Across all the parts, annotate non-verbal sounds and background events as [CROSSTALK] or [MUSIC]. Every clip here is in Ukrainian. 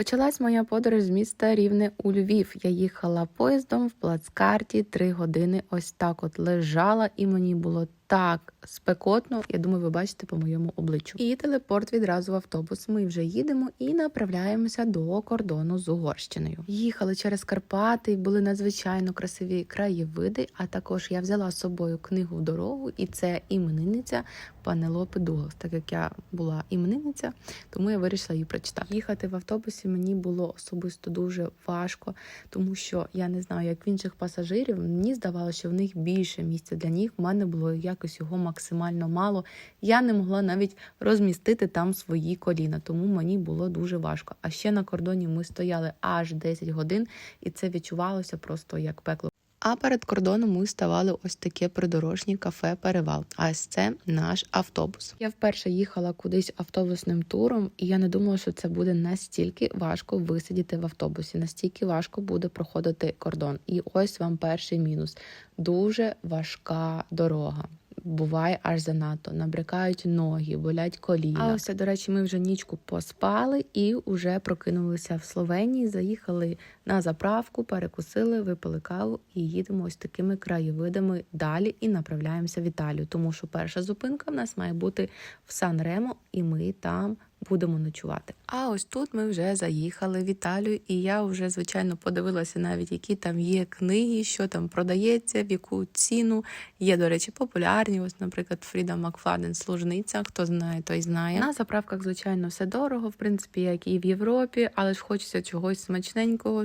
Почалась моя подорож з міста Рівне у Львів. Я їхала поїздом в плацкарті три години. Ось так от лежала, і мені було так спекотно. Я думаю, ви бачите по моєму обличчю. І телепорт відразу в автобус. Ми вже їдемо і направляємося до кордону з Угорщиною. Їхали через Карпати, були надзвичайно красиві краєвиди. А також я взяла з собою книгу в дорогу, і це іменинниця Панелопи Дуглас. Так як я була іменинниця, тому я вирішила її прочитати. Їхати в автобусі мені було особисто дуже важко, тому що я не знаю, як в інших пасажирів. Мені здавалося, що в них більше місця для ніг. В мене було якось його максимально мало. Я не могла навіть розмістити там свої коліна, тому мені було дуже важко. А ще на кордоні ми стояли аж 10 годин, і це відчувалося просто як пекло. А перед кордоном ми ставали ось таке придорожнє кафе Перевал. А це наш автобус. Я вперше їхала кудись автобусним туром, і я не думала, що це буде настільки важко висидіти в автобусі, настільки важко буде проходити кордон. І ось вам перший мінус: дуже важка дорога. Буває аж занадто, набрякають ноги, болять коліна. А ось, до речі, ми вже нічку поспали і вже прокинулися в Словенії. Заїхали на заправку, перекусили, випили каву і їдемо ось такими краєвидами далі і направляємося в Італію. Тому що перша зупинка в нас має бути в Сан-Ремо, і ми там будемо ночувати. А ось тут ми вже заїхали в Італію, і я вже звичайно подивилася навіть, які там є книги, що там продається, в яку ціну. Є, до речі, популярні. Ось, наприклад, Фріда Макфаден служниця. Хто знає, той знає. На заправках, звичайно, все дорого, в принципі, як і в Європі, але ж хочеться чогось смачненького.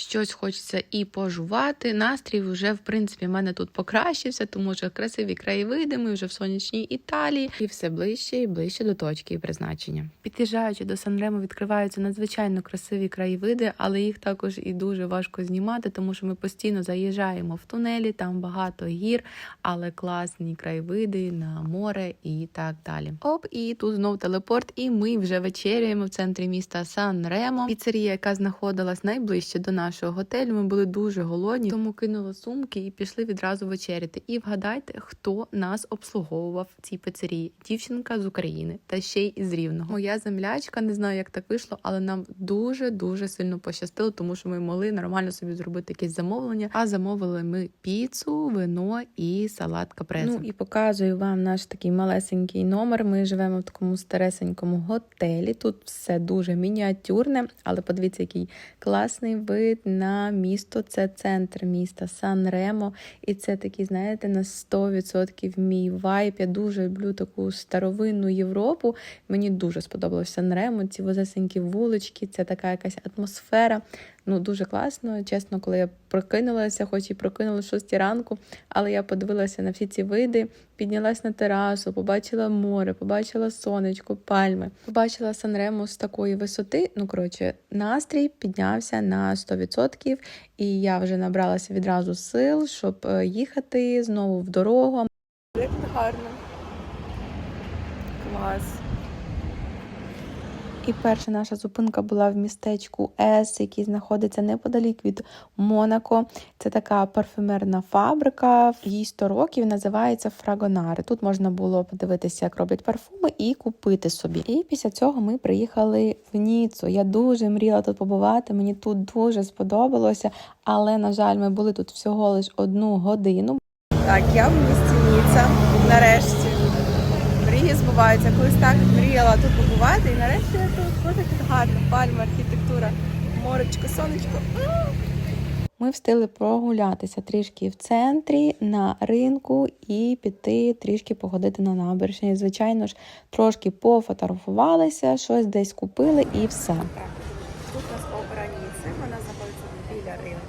Щось хочеться і пожувати. Настрій вже в принципі в мене тут покращився, тому що красиві краєвиди. Ми вже в сонячній Італії, і все ближче і ближче до точки і призначення. Під'їжджаючи до Санремо, відкриваються надзвичайно красиві краєвиди, але їх також і дуже важко знімати, тому що ми постійно заїжджаємо в тунелі, там багато гір, але класні краєвиди на море і так далі. Оп, і тут знов телепорт, і ми вже вечеряємо в центрі міста Сан-Ремо. Піцерія, яка знаходилась найближче до нашого готелю. Ми були дуже голодні, тому кинули сумки і пішли відразу вечеряти. І вгадайте, хто нас обслуговував в цій пицерії? Дівчинка з України та ще й із Рівного. Моя землячка, не знаю, як так вийшло, але нам дуже дуже сильно пощастило, тому що ми могли нормально собі зробити якесь замовлення. А замовили ми піцу, вино і салат капреза. Ну і показую вам наш такий малесенький номер. Ми живемо в такому старесенькому готелі. Тут все дуже мініатюрне, але подивіться, який класний вид на місто. Це центр міста Сан-Ремо. І це такий, знаєте, на 100% мій вайб. Я дуже люблю таку старовинну Європу. Мені дуже сподобалося Сан-Ремо, ці возесенькі вулички, це така якась атмосфера. Ну, дуже класно. Чесно, коли я прокинулася, хоч і прокинула 6 ранку, але я подивилася на всі ці види, піднялась на терасу, побачила море, побачила сонечко, пальми, побачила Сан-Ремо з такої висоти. Ну, коротше, настрій піднявся на 100%, і я вже набралася відразу сил, щоб е, їхати знову в дорогу. Як гарно. Клас. І перша наша зупинка була в містечку Ес, який знаходиться неподалік від Монако. Це така парфюмерна фабрика. Їй 100 років називається Фрагонари. Тут можна було подивитися, як роблять парфуми, і купити собі. І після цього ми приїхали в Ніцу. Я дуже мріяла тут побувати. Мені тут дуже сподобалося, але на жаль, ми були тут всього лише одну годину. Так, я в місті Ніцца. Нарешті. Мрії. Колись так мріяла тут побувати, і нарешті я тут Боже, тут гарно. Пальма, архітектура, моречко, сонечко. Ми встигли прогулятися трішки в центрі на ринку і піти трішки походити на набережні. Звичайно ж, трошки пофотографувалися, щось десь купили і все. Тут у нас опера Ніцци, вона знаходиться біля ринку.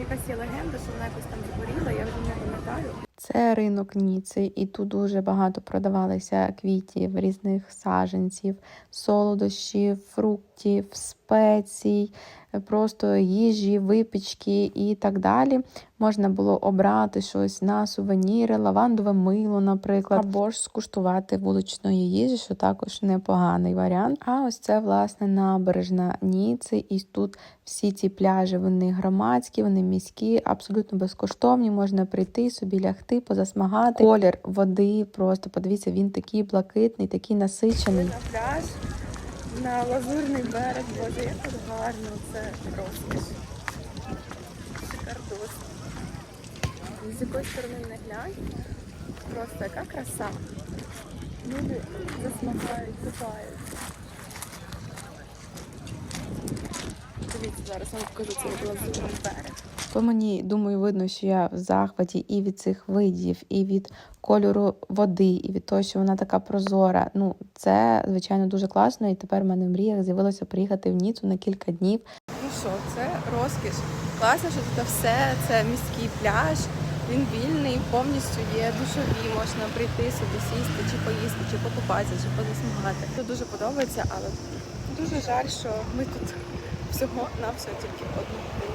Якась є легенда, що вона якось там згоріла, я вже не пам'ятаю. Це ринок Ніци, і тут дуже багато продавалися квітів, різних саженців, солодощів, фруктів, спецій, просто їжі, випічки і так далі. Можна було обрати щось на сувеніри, лавандове мило, наприклад, або ж скуштувати вуличної їжі, що також непоганий варіант. А ось це власне набережна Ніци, і тут всі ці пляжі вони громадські, вони міські, абсолютно безкоштовні. Можна прийти собі лягти, позасмагати. Колір води просто подивіться, він такий блакитний, такий насичений. На пляж. На лазурний берег. Боже, як тут гарно, це розкіш. Шикардос. З якої сторони не глянь. Просто яка краса. Люди засмагають, купають. Дивіться, зараз вам покажу цей лазурний берег. По мені думаю, видно, що я в захваті і від цих видів, і від кольору води, і від того, що вона така прозора. Ну, це звичайно дуже класно. І тепер в мене в мріях з'явилося приїхати в Ніцу на кілька днів. Ну що, це розкіш. Класно, що тут все, це міський пляж. Він вільний, повністю є душові, можна прийти собі сісти, чи поїсти, чи покупатися, чи позасмагати. Це дуже подобається, але дуже жаль, що ми тут всього на все тільки одну.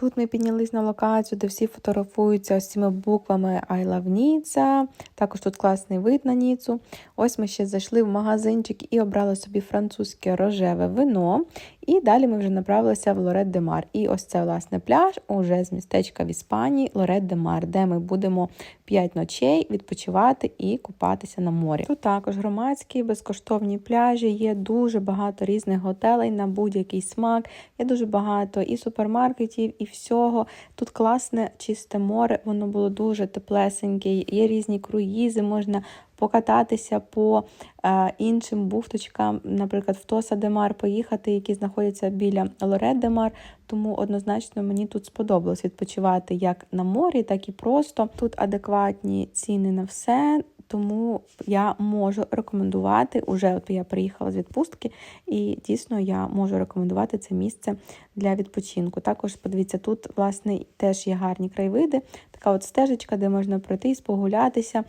Тут ми піднялись на локацію, де всі фотографуються з цими буквами I love Ніцца. Також тут класний вид на Ніцу. Ось ми ще зайшли в магазинчик і обрали собі французьке рожеве вино. І далі ми вже направилися в Лорет де Мар. І ось це, власне, пляж уже з містечка в Іспанії Лорет де Мар, де ми будемо 5 ночей відпочивати і купатися на морі. Тут також громадські безкоштовні пляжі, є дуже багато різних готелей на будь-який смак, є дуже багато і супермаркетів, і всього. Тут класне чисте море, воно було дуже теплесеньке, є різні круїзи, можна покататися по е, іншим бухточкам, наприклад, в Тоса де Мар поїхати, які знаходяться біля Лорет де Мар. Тому однозначно мені тут сподобалось відпочивати як на морі, так і просто. Тут адекватні ціни на все. Тому я можу рекомендувати уже. От я приїхала з відпустки, і дійсно я можу рекомендувати це місце для відпочинку. Також подивіться, тут власне теж є гарні краєвиди. Така от стежечка, де можна пройтись, погулятися,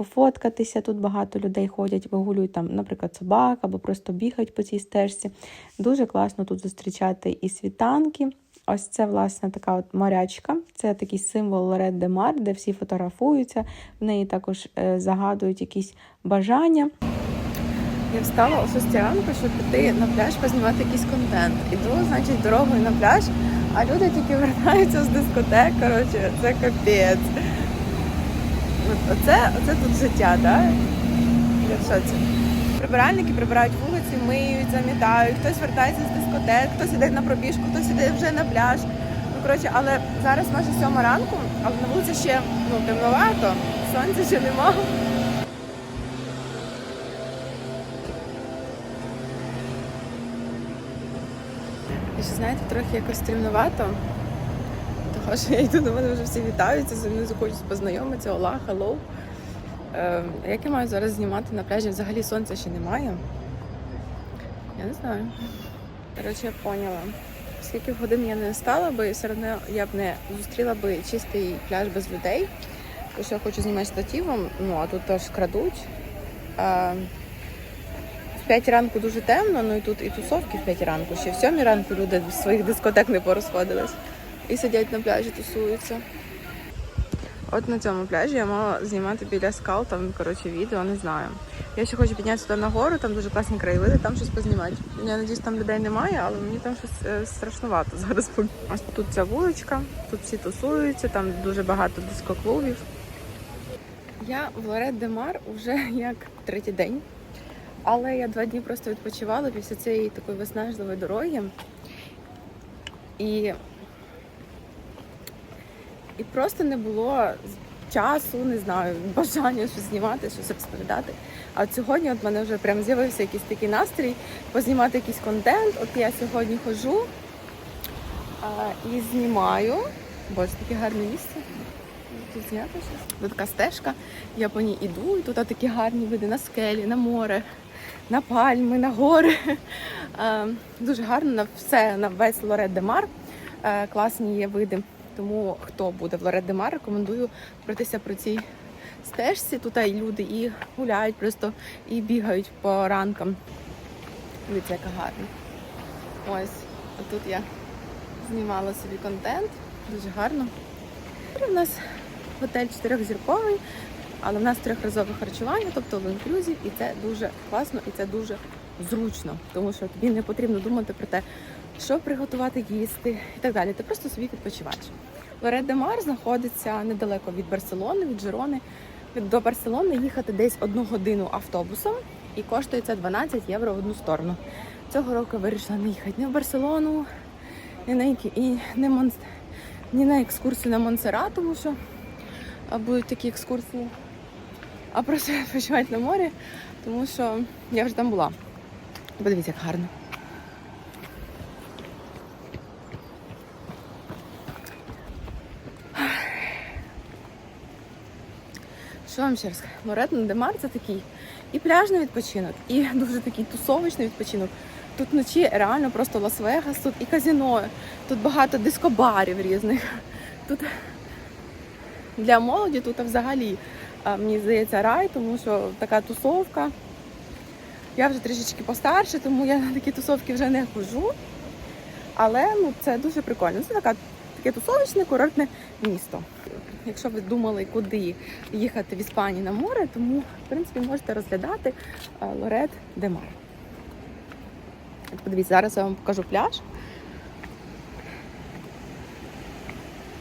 пофоткатися. Тут багато людей ходять, вигулюють там, наприклад, собак або просто бігають по цій стежці. Дуже класно тут зустрічати і світанки. Ось це, власне, така от морячка. Це такий символ Лорет де Мар, де всі фотографуються. В неї також е, загадують якісь бажання. Я встала о 6 ранку, щоб піти на пляж познімати якийсь контент. Іду, значить, дорогою на пляж, а люди тільки вертаються з дискотек. Коротше, це капець. Оце, оце тут життя, так? Я в шоці. Прибиральники прибирають вулиці, миють, замітають, хтось вертається з дискотек, хтось іде на пробіжку, хтось іде вже на пляж. Ну, коротше, але зараз майже сьома ранку, але на вулиці ще ну, темновато, сонця ще нема. Знаєте, трохи якось стрімновато. Того, що я йду до мене вже всі вітаються, зі мною захочуть познайомитися, ола, хеллоу. Е, як я маю зараз знімати на пляжі? Взагалі сонця ще немає. Я не знаю. Коротше, я поняла. Скільки годин я не стала би, все одно я б не зустріла би чистий пляж без людей. Тому що я хочу знімати штативом, ну а тут теж крадуть. А, в 5 ранку дуже темно, ну і тут і тусовки в 5 ранку. Ще в 7 ранку люди з своїх дискотек не порозходились. І сидять на пляжі, тусуються. От на цьому пляжі я мала знімати біля скал, там, коротше, відео, не знаю. Я ще хочу піднятися туди нагору, там дуже класні краєвиди, там щось познімати. Я надіюсь, там людей немає, але мені там щось е, страшнувато [LAUGHS] зараз. Ось тут ця вуличка, тут всі тусуються, там дуже багато дискоклубів. Я в Лорет де Мар вже [LAUGHS] як третій день. Але я два дні просто відпочивала після цієї такої виснажливої дороги. І, і просто не було часу, не знаю, [LAUGHS] бажання щось знімати, щось розповідати. А от сьогодні от мене вже прям з'явився якийсь такий настрій познімати якийсь контент. От я сьогодні ходжу а, і знімаю. Боже, таке гарне місце. Тут зняти щось. Тут така стежка, я по ній іду, і тут такі гарні види на скелі, на море, на пальми, на гори. [LAUGHS] Е, Дуже гарно на все, на весь Лорет де Мар. Е, Класні є види. Тому хто буде в Лорет рекомендую пройтися про цій стежці. Тут і люди і гуляють просто і бігають по ранкам. Дивіться, яка гарна. Ось, тут я знімала собі контент. Дуже гарно. У нас готель чотирьохзірковий, але в нас трьохразове харчування, тобто в інклюзів, і це дуже класно і це дуже зручно, тому що тобі не потрібно думати про те, що приготувати їсти і так далі. Ти просто собі відпочиваєш. Лорет де Мар знаходиться недалеко від Барселони, від Жирони. До Барселони їхати десь одну годину автобусом, і коштує це 12 євро в одну сторону. Цього року вирішила не їхати ні в Барселону, ні на, які, і не Мон, ні на екскурсію на Монсеррат, тому що будуть такі екскурсії, а просто [LAUGHS] відпочивати на морі, тому що я вже там була. Подивіться, як гарно. Що вам ще раз? Лоретно де Мар це такий і пляжний відпочинок, і [LAUGHS] дуже такий тусовочний відпочинок. Тут вночі реально просто Лас-Вегас, тут і казино, тут багато дискобарів різних. [LAUGHS] Тут для молоді тут взагалі, мені здається, рай, тому що така тусовка. Я вже трішечки постарше, тому я на такі тусовки вже не хожу. Але ну, це дуже прикольно. Це така, таке тусовочне, курортне місто. Якщо ви думали, куди їхати в Іспанії на море, тому в принципі можете розглядати е, Лорет де Мар. Подивіться, зараз я вам покажу пляж.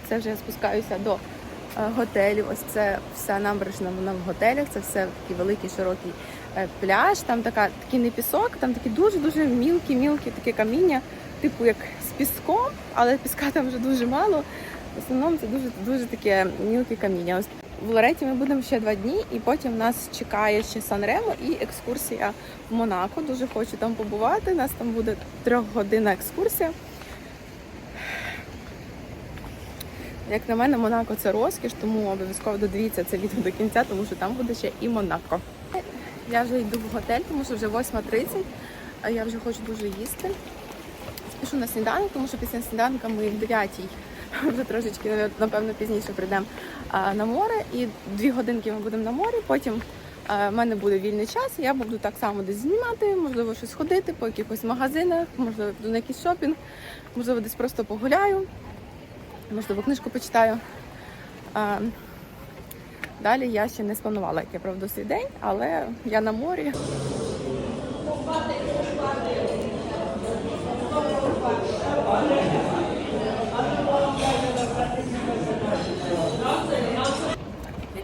Це вже я спускаюся до е, готелів. Ось це вся набережна вона в готелях. Це все такий великий широкий е, пляж. Там така, такий не пісок, там такі дуже-дуже мілкі-мілкі такі каміння, типу як з піском, але піска там вже дуже мало. В основному це дуже дуже таке мілке каміння. В Лореті ми будемо ще два дні, і потім нас чекає ще Сан-Ремо і екскурсія в Монако. Дуже хочу там побувати. У нас там буде трьохгодинна екскурсія. Як на мене, Монако це розкіш, тому обов'язково додивіться це відео до кінця, тому що там буде ще і Монако. Я вже йду в готель, тому що вже 8.30, а я вже хочу дуже їсти. Спішу на сніданок, тому що після сніданка ми в 9 [LAUGHS] вже трошечки, напевно, пізніше прийдемо на море. І дві годинки ми будемо на морі. Потім в мене буде вільний час. Я буду так само десь знімати, можливо, щось ходити по якихось магазинах, можливо, на якийсь шопінг, можливо, десь просто погуляю, можливо, книжку почитаю. Далі я ще не спланувала, як я проведу свій день, але я на морі.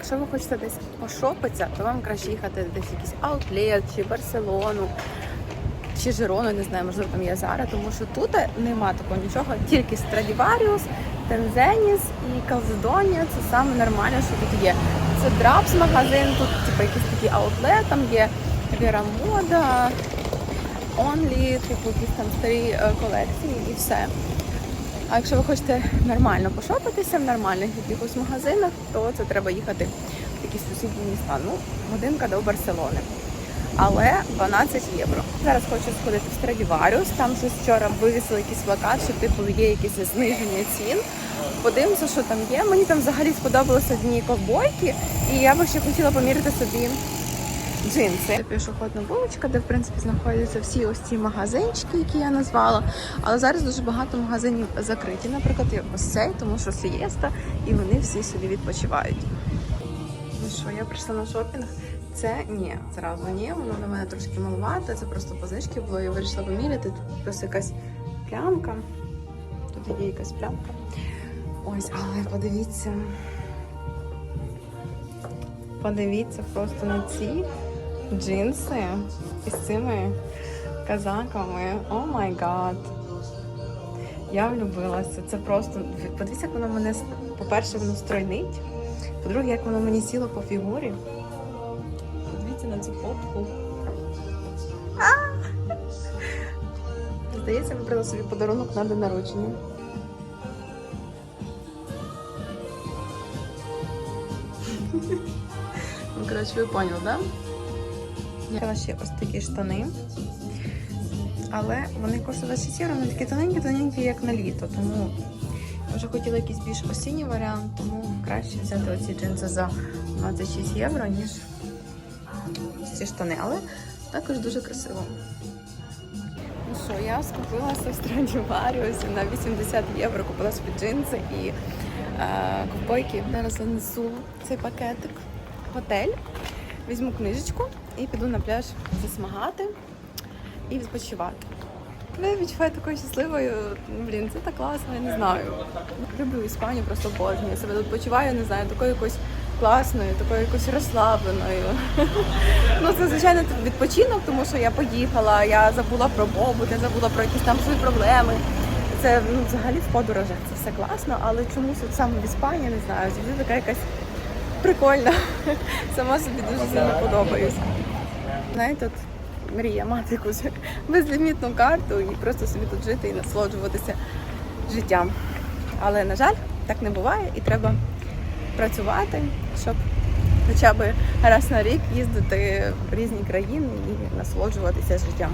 Якщо ви хочете десь пошопитися, то вам краще їхати десь якийсь аутлет, чи Барселону, чи Жирону, не знаю, можливо, там є Зара, тому що тут нема такого нічого, тільки Страдіваріус, Тензеніс і Калзедонія. Це саме нормальне, що тут є. Це драпс магазин, тут типу, якийсь такий аутлет, там є Віра Мода, Only, типу якісь там старі е, колекції і все. А якщо ви хочете нормально пошопитися в нормальних якихось магазинах, то це треба їхати в якісь сусідні міста. Ну, годинка до Барселони. Але 12 євро. Зараз хочу сходити в Страдіваріус. Там щось вчора вивісили якийсь плакат, що типу є якісь зниження цін. Подивимося, що там є. Мені там взагалі сподобалися дні ковбойки, і я би ще хотіла поміряти собі джинси. Це пішохідна вуличка, де в принципі знаходяться всі ось ці магазинчики, які я назвала. Але зараз дуже багато магазинів закриті, наприклад, як ось цей, тому що сієста, і вони всі собі відпочивають. Ну що, я прийшла на шопінг. Це ні, зразу ні, воно на мене трошки малувате, це просто позички було, я вирішила поміряти. Тут просто якась плямка. Тут є якась плямка. Ось, але подивіться. Подивіться просто на ці джинси із цими казаками. О май гад. Я влюбилася. Це просто. Подивіться, як воно мене, по-перше, воно стройнить. По-друге, як воно мені сіло по фігурі. Подивіться на цю фотку. Здається, вибрала собі подарунок на день народження. Ну, коротше, ви поняли, да? Я ще ось такі штани. Але вони коштують 20 євро, вони такі тоненькі-тоненькі, як на літо. Тому я вже хотіла якийсь більш осінній варіант, тому краще взяти оці джинси за 26 євро, ніж ці штани. Але також дуже красиво. Ну що, я скупилася в Страдіваріусі на 80 євро, купила собі джинси і е, ковбойки. Зараз занесу цей пакетик в готель, візьму книжечку і піду на пляж засмагати і відпочивати. Я відчуваю такою щасливою. Ну, Блін, це так класно, я не знаю. Люблю Іспанію, просто обожнюю. Себе тут почуваю, не знаю, такою якоюсь класною, такою якось розслабленою. [LAUGHS] Ну, це звичайно відпочинок, тому що я поїхала, я забула про побут, я забула про якісь там свої проблеми. Це ну, взагалі в подорожах це все класно, але чомусь от саме в Іспанії не знаю, завжди така якась прикольна. [LAUGHS] Сама собі дуже сильно подобаюсь. Знаєте, от мрія мати якусь безлімітну карту і просто собі тут жити і насолоджуватися життям. Але, на жаль, так не буває і треба працювати, щоб хоча б раз на рік їздити в різні країни і насолоджуватися життям.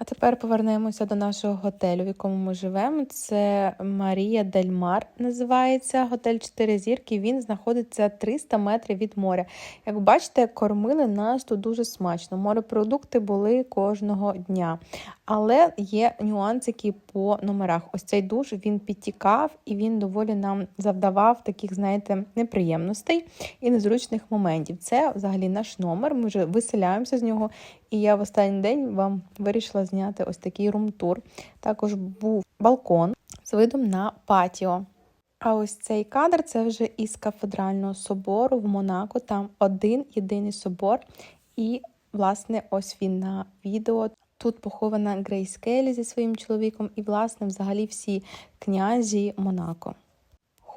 А тепер повернемося до нашого готелю, в якому ми живемо. Це Марія Дель Мар називається готель 4 зірки. Він знаходиться 300 метрів від моря. Як бачите, кормили нас тут дуже смачно. Морепродукти були кожного дня. Але є нюансики по номерах. Ось цей душ він підтікав і він доволі нам завдавав таких, знаєте, неприємностей і незручних моментів. Це взагалі наш номер. Ми вже виселяємося з нього. І я в останній день вам вирішила зняти ось такий румтур. Також був балкон з видом на патіо. А ось цей кадр це вже із кафедрального собору в Монако. Там один єдиний собор. І, власне, ось він на відео. Тут похована Грейс Келлі зі своїм чоловіком, і, власне, взагалі всі князі Монако.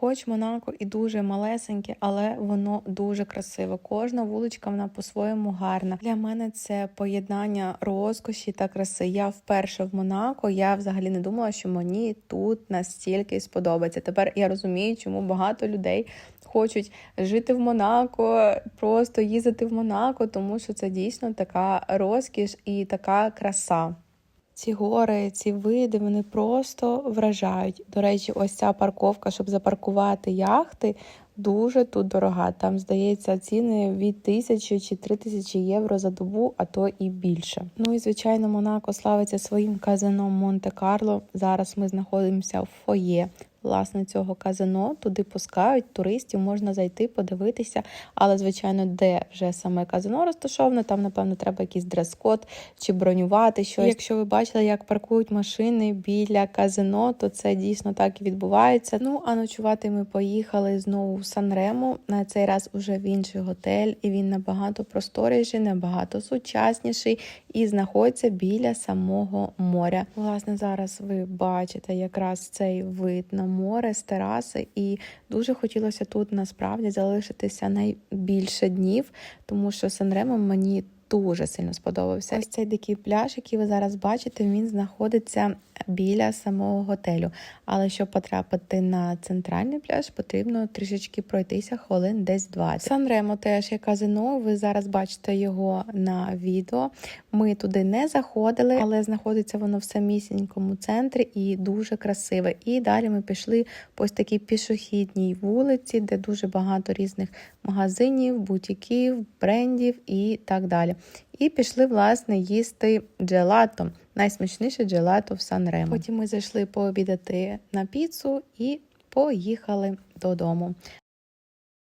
Хоч Монако і дуже малесеньке, але воно дуже красиве. Кожна вуличка вона по-своєму гарна. Для мене це поєднання розкоші та краси. Я вперше в Монако. Я взагалі не думала, що мені тут настільки сподобається. Тепер я розумію, чому багато людей хочуть жити в Монако, просто їздити в Монако, тому що це дійсно така розкіш і така краса. Ці гори, ці види, вони просто вражають. До речі, ось ця парковка, щоб запаркувати яхти, дуже тут дорога. Там, здається, ціни від тисячі чи три тисячі євро за добу, а то і більше. Ну і звичайно, Монако славиться своїм казином Монте-Карло. Зараз ми знаходимося в фоє. Власне, цього казино туди пускають туристів, можна зайти, подивитися. Але, звичайно, де вже саме казино розташоване, там, напевно, треба якийсь дрес-код чи бронювати щось. Якщо ви бачили, як паркують машини біля казино, то це дійсно так і відбувається. Ну а ночувати ми поїхали знову в Санремо. На цей раз уже в інший готель, і він набагато просторіший, набагато сучасніший і знаходиться біля самого моря. Власне, зараз ви бачите якраз цей вид на море з тераси, і дуже хотілося тут насправді залишитися найбільше днів, тому що Санремо мені дуже сильно сподобався. Ось цей дикий пляж, який ви зараз бачите, він знаходиться біля самого готелю. Але щоб потрапити на центральний пляж, потрібно трішечки пройтися хвилин десь 20. Санремо теж є казино. Ви зараз бачите його на відео. Ми туди не заходили, але знаходиться воно в самісінькому центрі і дуже красиве. І далі ми пішли по ось такій пішохідній вулиці, де дуже багато різних магазинів, бутіків, брендів і так далі. І пішли, власне, їсти джелато. Найсмачніше джелато в Санремо. Потім ми зайшли пообідати на піцу і поїхали додому.